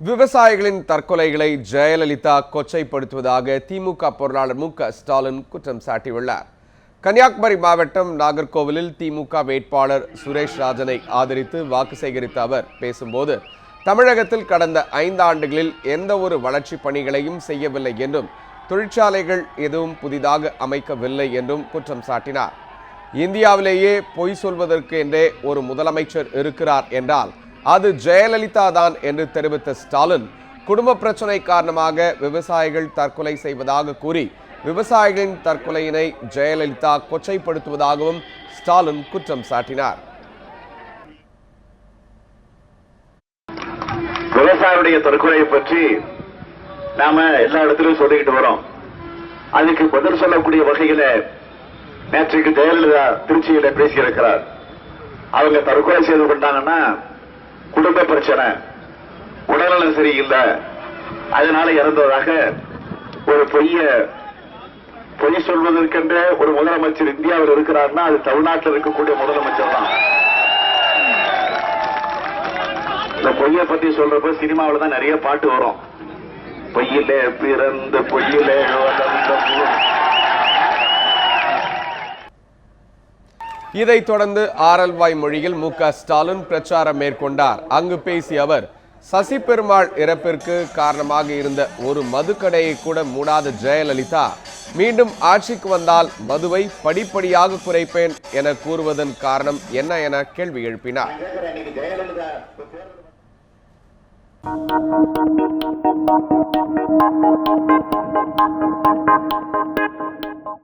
விவசாயிகளின் தற்கொலைகளை ஜெயலலிதா கொச்சைப்படுத்துவதாக திமுக பொருளாளர் மு ஸ்டாலின் குற்றம் சாட்டியுள்ளார். கன்னியாகுமரி மாவட்டம் நாகர்கோவிலில் திமுக வேட்பாளர் சுரேஷ் ராஜனை ஆதரித்து வாக்கு சேகரித்த அவர் பேசும்போது தமிழகத்தில் கடந்த ஐந்து ஆண்டுகளில் எந்த ஒரு வளர்ச்சி பணிகளையும் செய்யவில்லை என்றும் தொழிற்சாலைகள் எதுவும் புதிதாக அமைக்கவில்லை என்றும் குற்றம் சாட்டினார். இந்தியாவிலேயே பொய் சொல்வதற்கு என்றே ஒரு முதலமைச்சர் இருக்கிறார் என்றால் அது ஜெயலலிதா தான் என்று தெரிவித்த ஸ்டாலின் குடும்ப பிரச்சனை காரணமாக விவசாயிகள் தற்கொலை செய்வதாக கூறி விவசாயிகளின் தற்கொலையினை ஜெயலலிதா கொச்சைப்படுத்துவதாகவும் ஸ்டாலின் குற்றம் சாட்டினார். விவசாயியுடைய தற்கொலையை பற்றி நாம எல்லா இடத்திலும் சொல்லிக்கிட்டு வரோம். அதுக்கு பதில் சொல்லக்கூடிய வகையில நேற்றைக்கு ஜெயலலிதா திருச்சியில பேசியிருக்கிறார். அவங்க தற்கொலை செய்து கொண்டாங்கன்னா குடும்ப பிரச்சனை. உடல்நலம் சரியில்லை. அதனால இறந்ததாக ஒரு பொய்ய பொய் சொல்வதற்கென்ற ஒரு முதலமைச்சர் இந்தியாவில் இருக்கிறார்னா அது தமிழ்நாட்டில் இருக்கக்கூடிய முதலமைச்சர் தான். இந்த பொய்ய பத்தி சொல்றப்ப சினிமாவில் தான் நிறைய பாட்டு வரும். பொய்யிலே பிறந்த பொய்யிலே வளர்ந்த இதைத் தொடர்ந்து ஆரல்வாய் மொழியில் மு க. ஸ்டாலின் பிரச்சாரம் மேற்கொண்டார். அங்கு பேசிய அவர் சசி பெருமாள் இறப்பிற்கு காரணமாக இருந்த ஒரு மதுக்கடையை கூட மூடாத ஜெயலலிதா மீண்டும் ஆட்சிக்கு வந்தால் மதுவை படிப்படியாக குறைப்பேன் என கூறுவதன் காரணம் என்ன என கேள்வி எழுப்பினார்.